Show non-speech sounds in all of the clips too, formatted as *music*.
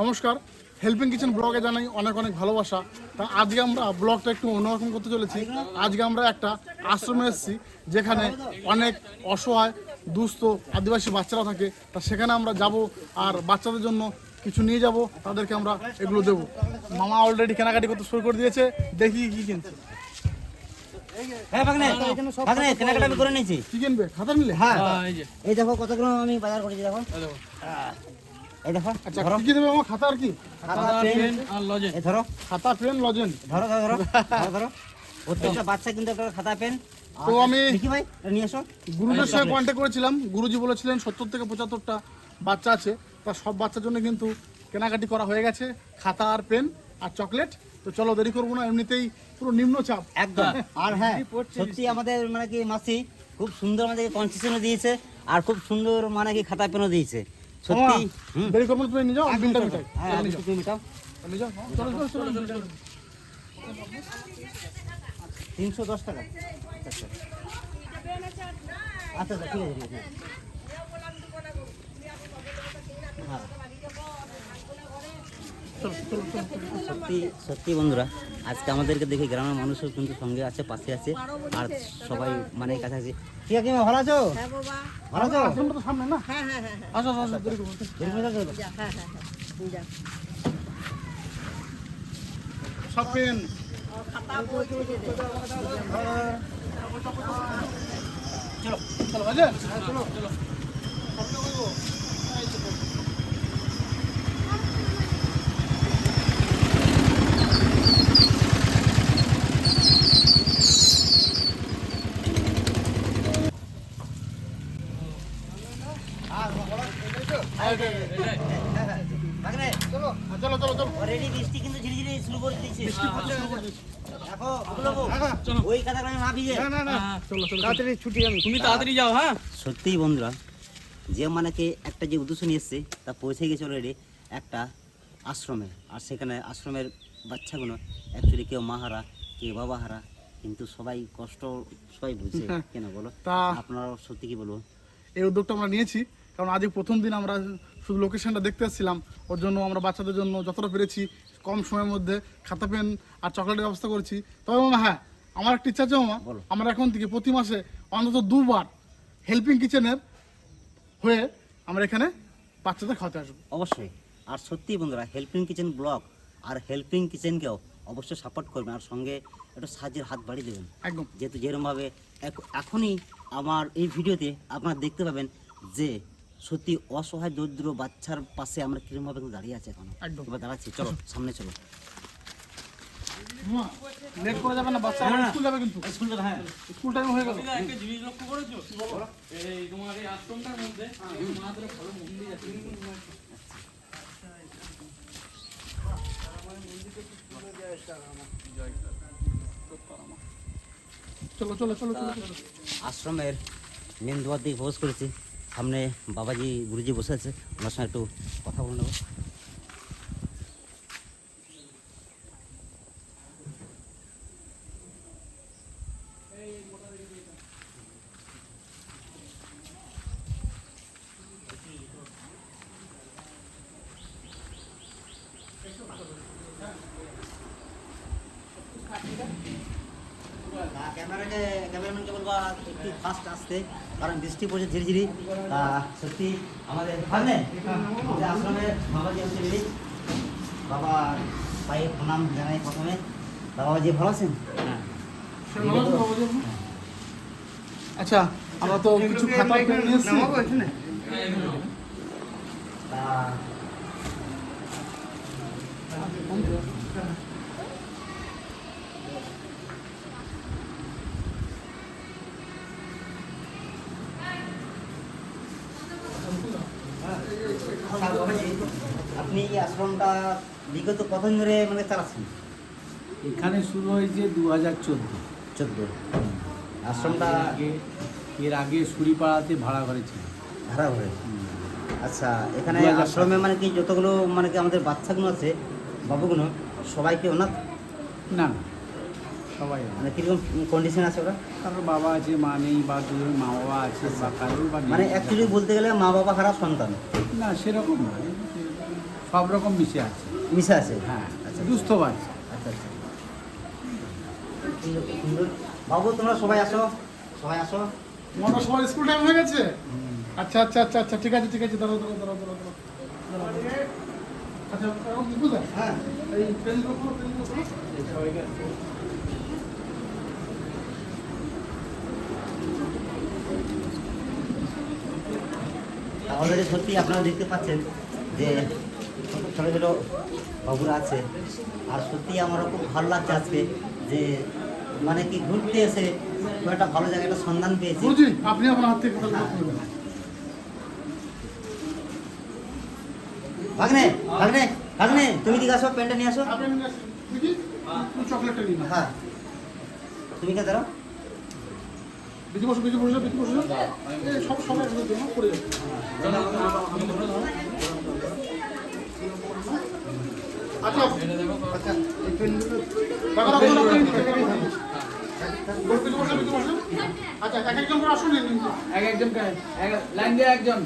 নমস্কার। Helping kitchen ব্লগে জানাই অনেক অনেক ভালোবাসা। তা আজকে আমরা ব্লগটা একটু অন্যরকম করতে চলেছি। আজকে আমরা একটা আশ্রমে এসেছি যেখানে অনেক অসহায় দুস্থ আদিবাসী বাচ্চারা থাকে। তা সেখানে আমরা যাব আর বাচ্চাদের জন্য কিছু নিয়ে যাব। তাদেরকে আমরা এগুলো দেবো। মামা অলরেডি কেনাকাটি করতে শুরু করে দিয়েছে। দেখি কি কিনছে। হ্যাঁ ভাগনে। ভাগনে কেনাকাটা আমি করে নিয়েছি। কি কিনবে? খাতা নিলে? হ্যাঁ এই দেখো কতগুলো আমি বাজার করেছি দেখো। এই দেখো আচ্ছা কি কি দেবে? আমার খাতা আর কি? খাতা পেন আর এই ধরো। খাতা পেন লজেন। ধরো ধরো ধরো *laughs* প্রত্যেকটা বাচ্চা কিন্তু একটা খাতা পেন। তো আমি- দেখি ভাই নিয়ে এসো। গুরুদের সঙ্গে কন্ট্যাক্ট করেছিলাম। গুরুজি বলেছিলেন সত্তর থেকে পঁচাত্তরটা বাচ্চা আছে। তা সব বাচ্চার জন্য কিন্তু কেনাকাটি করা হয়ে গেছে। খাতা আর পেন আর চকলেট। তো চলো দেরি করব না। এমনিতেই পুরো নিম্নচাপ। একদম। *laughs* আর হ্যাঁ সত্যি আমাদের মানে কি মাসি খুব সুন্দর আমাদেরকে কনসেশনও দিয়েছে। আর খুব সুন্দর মানে কি খাতা পেনও দিয়েছে। সত্যি? হুম। দেরি করব তুমি নিয়ে যাও আমি বিলটা মিটাই হ্যাঁ মিটাও। নিয়ে যাও চলো চলো চলো চলো। তিনশো দশ টাকা। আচ্ছা আচ্ছা ঠিক আছে ঠিক আছে। হ্যাঁ সত্যি সত্যি বন্ধুরা আজকে আমাদেরকে দেখে গ্রামের মানুষও কিন্তু সঙ্গে আছে পাশে আছে আর সবাই মানে কাছাকাছি। ঠিক আছে ভালো আছো? হ্যাঁ বাবা। ভালো আছো আশ্রমটা তো সামনে না? হ্যাঁ হ্যাঁ হ্যাঁ হ্যাঁ। আসো আসো দেরি করব দেরি করে যাচ্ছো হ্যাঁ হ্যাঁ হ্যাঁ যা সব পেন চলো চলো বাজে চলো ভাগনে, চলো হ্যাঁ, চলো চলো চলো already বৃষ্টি কিন্তু ঝিরি ঝিরি শুরু করে দিয়েছে দেখো ওগুলো গো, ওই কাদাগুলো না ভিজে চলো চলো তাড়াতাড়ি ছুটি আমি। তুমি তাড়াতাড়ি যাও হ্যাঁ? সত্যিই বন্ধুরা যে মানেকে একটা যে উদ্দেশ্য নিয়ে এসছে তা পৌঁছে গেছে অলরেডি একটা আশ্রমে। আর সেখানে আশ্রমের বাচ্চাগুলো অ্যাকচুয়ালি কেউ মাহারা কেউ বাবা হারা কিন্তু সবাই কষ্ট সবাই বুঝে। কেন বলো? তা- আপনারা সত্যি কি বলব? এই উদ্যোগটা আমরা নিয়েছি কারণ আজকে প্রথম দিন আমরা শুধু লোকেশনটা দেখতে এসেছিলাম। ওর জন্য আমরা বাচ্চাদের জন্য যতটা পেরেছি কম সময়ের মধ্যে খাতা পেন আর চকলেটের ব্যবস্থা করেছি। তবে মামা হ্যাঁ আমার একটা ইচ্ছা আছে মামা। আমরা এখন থেকে প্রতি মাসে অন্তত দুবার হেল্পিং কিচেনের হয়ে আমরা এখানে বাচ্চাদের খাওয়াতে আসব। অবশ্যই। আর সত্যি বন্ধুরা হেল্পিং কিচেন ব্লগ আর হেল্পিং কিচেনকেও অবশ্যই সাপোর্ট করবেন আর সঙ্গে একটু সাহায্যের হাত বাড়িয়ে দেবেন। একদম। যেহেতু যেরমভাবে এখনই আমার এই ভিডিওতে আপনারা দেখতে পাবেন যে সত্যি অসহায় দরিদ্র বাচ্চার পাশে আমরা কিরমভাবে দাঁড়িয়ে আছি এখন। একদম। দাঁড়াচ্ছি চলো সামনে চলো। লেট করে যাবে না বাচ্চা স্কুল যাবে কিন্তু। স্কুল হ্যাঁ। স্কুল টাইম হয়ে গেল। একটা জিনিস লক্ষ্য করেছ? এই তোমার এই আশ্রমটার মধ্যে মাদের ভালো মন্দির আছে। চলো চলো চলো চলো চলো। আশ্রমের মেন দুয়ার দিকে প্রবেশ করেছি। সামনে বাবাজি গুরুজি বসে আছে। ওনার সঙ্গে একটু কথা বলে নেব। একটু ফাস্ট আসতে কারণ বৃষ্টি পড়ছে ধীরে ধীরে তা সত্যি আমাদের ভাবলে আমাদের আশ্রমের বাবাজি হচ্ছে দিদি বাবা পায়ে প্রণাম জানাই প্রথমে। বাবাজি ভালো আছেন? হ্যাঁ? আচ্ছা আমরা তো কিছু খাতা পেন নিয়ে এসেছি তা আচ্ছা, বাবাজি, আপনি এই আশ্রমটা বিগত কতদিন ধরে মানে চালাচ্ছেন? এখানে শুরু হয়েছে দু হাজার চোদ্দ। চোদ্দ আশ্রমটা আগে এর আগে সুরিপাড়াতে ভাড়া ঘরে ছিল। ভাড়া ঘরে আচ্ছা এখানে আশ্রমে মানে কি যতগুলো মানে কি আমাদের বাচ্চাগুলো আছে বাবুগুলো সবাইকে অনাথ না না সবাই মানে কীরকম কন্ডিশন আছে ওরা? কারোর বাবা আছে মা নেই বা দুজন মা বাবা আছে বা কারোর বা মানে অ্যাকচুয়ালি বলতে গেলে মা বাবা হারা সন্তান? না সেরকম নয়। সব রকম মিশে আছে। মিশে আছে? হ্যাঁ আচ্ছা দুস্থ বাচ্চা। আচ্ছা আচ্ছা। বাবু তোমরা সবাই আসো। সবাই আসো। মোটা সবার স্কুল টাইম হয়ে গেছে? আচ্ছা আচ্ছা আচ্ছা আচ্ছা ঠিক আছে ঠিক আছে দাঁড়াও দাঁড়াও দাঁড়াও দাঁড়াও। আচ্ছা হ্যাঁ। এই পেনগুলো পেনগুলো খুলো অলরেডি সত্যি আপনারা দেখতে পাচ্ছেন যে ছোটো ছোটো বাবুরা আছে। আর সত্যি আমারও খুব ভালো লাগছে আজকে যে মানে কি ঘুরতে এসে খুব একটা ভালো জায়গায় একটা সন্ধান পেয়েছি। আপনি আপনার হাত থেকে ভাগনে ভাগনে ভাগনে তুমি দিকে আসো প্যান্টটা নিয়ে আসো। নিয়ে হ্যাঁ। তুমি কে দাঁড়াও বিধি বসো বিধি বসো বিধি বসো। সব যাবে আচ্ছা আচ্ছা এই পেনগুলো দেখো দেখো দেখো বিধি বসো বিধি বসো আচ্ছা এক একজন করে আসুন নিন এক একজন লাইন দিয়ে একজন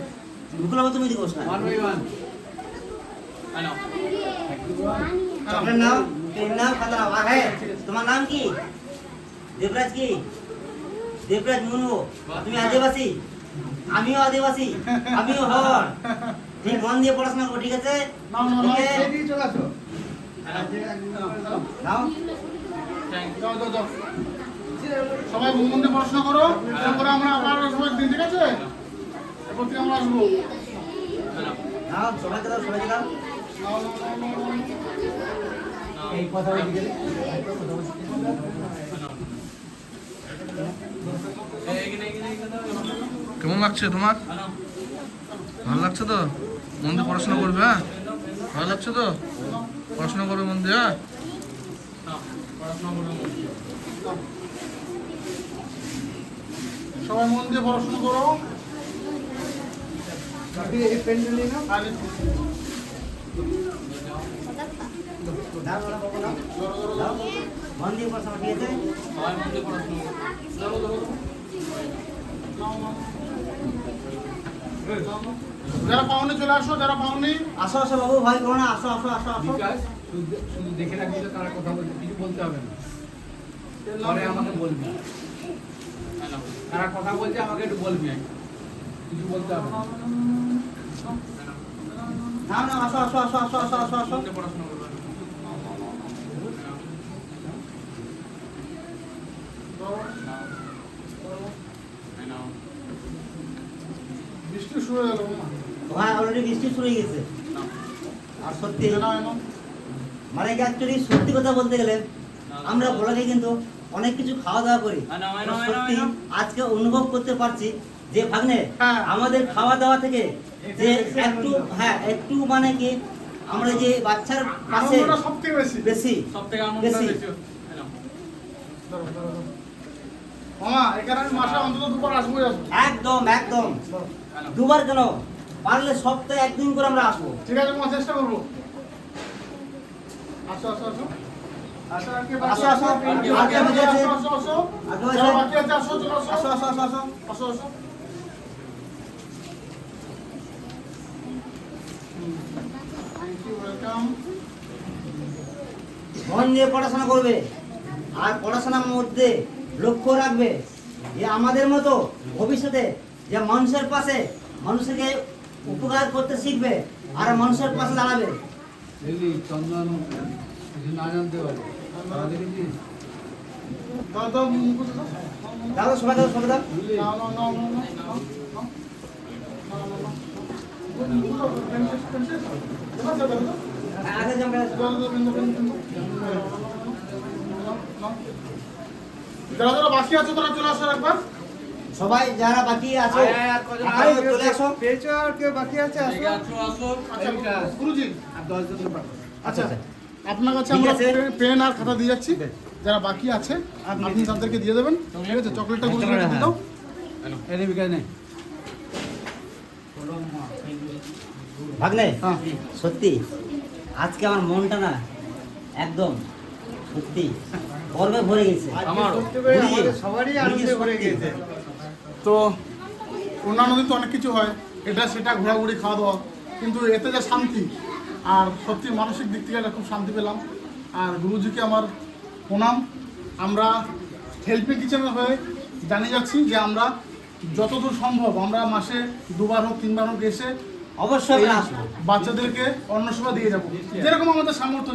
বিপ্লব তুমি দিকে বসো না one by one chocolate now pen নাও খাতা নাও আর হ্যাঁ তোমার নাম কি দেবরাজ কি দেবরাজ মুনু তুমি আদিবাসী আমিও আদিবাসী আমিও হর ঠিক মন দিয়ে পড়াশোনা করো ঠিক আছে? সবাই মন দিয়ে পড়াশোনা করো তারপরে আমরা আবার সবাই দিন ঠিক আছে? এরপর থেকে আমরা আসব। নাও সবাইকে দাও সবাইকে দাও। নাও, নাও, নাও, নাও, নাও। এই কথা বলতে কেমন লাগছে তোমার? ভালো লাগছে তো? মন দিয়ে পড়াশোনা করবে হ্যাঁ ভালো লাগছে তো পড়াশোনা করবে মন দিয়ে হ্যাঁ সবাই মন দিয়ে পড়াশোনা করো। মন দিয়ে পড়াশোনা ঠিক আছে সবাই মধ্যে পড়াশোনা করো। যারা পাওনি চলে আসো যারা পাওনি। আসো আসো বাবু ভয় করো না আসো আসো আসো আসো। শুধু দেখে রাখবি তো তারা কথা বলছে কিছু বলতে হবে না। পরে আমাকে বলবি। তারা কথা বলছে আমাকে একটু বলবি। কিছু বলতে হবে না। না না আসো আসো আসো আসো আসো আসো আসো। পড়াশোনা করবে। বৃষ্টি শুরু হয়ে গেল হ্যাঁ অলরেডি বৃষ্টি শুরু হয়ে গেছে। আর সত্যি মানে অ্যাকচুয়ালি সত্যি কথা বলতে গেলে আমরা ব্লগে কিন্তু অনেক কিছু খাওয়া দাওয়া করি। সত্যি আজকে অনুভব করতে পারছি যে ভাগ্নে হ্যাঁ। আমাদের খাওয়া দাওয়া থেকে যে একটু হ্যাঁ একটু মানে কি আমরা যে বাচ্চার পাশে বেশি। বেশি। সব আনন্দ বেশি। বেশি আনো। দাঁড়াও, দাঁড়াও, দাঁড়াও। মামা এখানে আমি মাসে অন্তত দুবার আসবোই আসব। একদম একদম। দুবার কেন? পারলে সপ্তাহে একদিন করে আমরা আসব। ঠিক আছে মামা চেষ্টা করব। আসো আসো আসো। আসো আসো, আসো। আসো, আসো, আসো। আসো. মন দিয়ে পড়াশোনা করবে আর পড়াশোনার মধ্যে লক্ষ্য রাখবে যে আমাদের মতো ভবিষ্যতে যে মানুষের পাশে মানুষকে উপকার করতে শিখবে আর মানুষের পাশে দাঁড়াবে কিছু না জানতে পারে তারা দাদা সবাই সবাই। আগে দাও, পেন দাও, নাও। যারা বাকি আছে চলে আসো। সবাই যারা বাকি আছে? আরে, আসো আচ্ছা গুরুজি আর দশজন আচ্ছা আচ্ছা। আপনার কাছে আমরা পেন আর খাতা দিয়ে যাচ্ছি। যারা বাকি আছে আপনি তাদেরকে দিয়ে দেবেন। ঠিক আছে চকলেটটা হ্যাঁ, গুরুজিকে দিয়ে দাও এনে বিকাশ নেই ভাগ্নে হ্যাঁ। সত্যি আজকে আমার মনটা না একদম সত্যি গর্বে ভরে গেছে। আমারও। সবারই আনন্দে ভরে গেছে। তো অন্যান্য দিন তো অনেক কিছু হয়। এটা সেটা ঘোরাঘুরি খাওয়া দাওয়া কিন্তু এতে যে শান্তি আর সত্যি মানসিক দিক থেকে একটা খুব শান্তি পেলাম। আর গুরুজিকে আমার প্রণাম। আমরা হেল্পিং কিচেনের হয়ে জানিয়ে যাচ্ছি যে আমরা যতদূর সম্ভব আমরা মাসে দুবার হোক তিনবার হোক এসে অবশ্যই বাচ্চাদেরকে অন্ন সেবা দিয়ে যাব। যেরকম আমাদের সামর্থ্য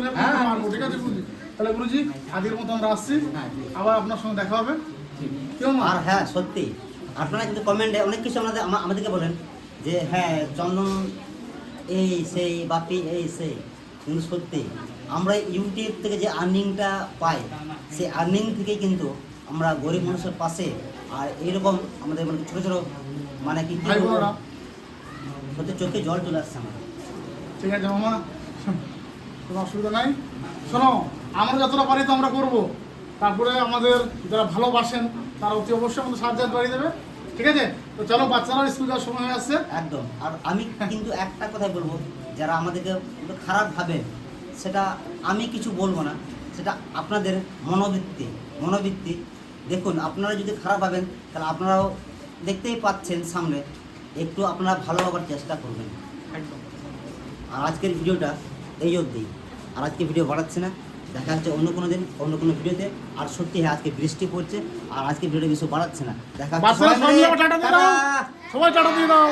পারব, ঠিক আছে গুরুজি? তাহলে গুরুজি আজকের মতো আমরা আসছি। আবার আপনার সঙ্গে দেখা হবে। কেউ আর হ্যাঁ সত্যি। আপনারা কিন্তু কমেন্টে অনেক কিছু আমাদের আমাদেরকে বলেন যে হ্যাঁ চন্দন এই সেই বাপি এই সেই কিন্তু সত্যি আমরা ইউটিউব থেকে যে আর্নিংটা পাই সেই আর্নিং থেকেই কিন্তু আমরা গরিব মানুষের পাশে আর এইরকম আমাদের মানে ছোটো ছোটো মানে কি সত্যি চোখে জল চলে আসছে আমার ঠিক আছে মামা। কোনো অসুবিধা নাই। শোনো আমরা যতটা পারি তো আমরা করব। তারপরে আমাদের যারা ভালোবাসেন তারা অতি অবশ্যই আমাদের সাহায্য করে দেবে। ঠিক আছে? তো চলো বাচ্চারা স্কুল যাওয়ার সময় হয়ে আসছে। একদম। আর আমি কিন্তু একটা কথাই বলব যারা আমাদেরকে খারাপ ভাবেন সেটা আমি কিছু বলব না সেটা আপনাদের মনোবৃত্তি মনোবৃত্তি। দেখুন আপনারা যদি খারাপ ভাবেন তাহলে আপনারাও দেখতেই পাচ্ছেন সামনে একটু আপনারা ভালো হবার চেষ্টা করবেন। একদম। আর আজকের ভিডিওটা এই অবধি। আর আজকে ভিডিও বাড়াচ্ছে না। দেখা যাচ্ছে অন্য কোনো দিন অন্য কোনো ভিডিওতে। আর সত্যি হ্যাঁ আজকে বৃষ্টি পড়ছে আর আজকে ভিডিওটা কিছু বাড়াচ্ছে না। দেখা যাচ্ছে সবাই টাটা দিয়ে দাও।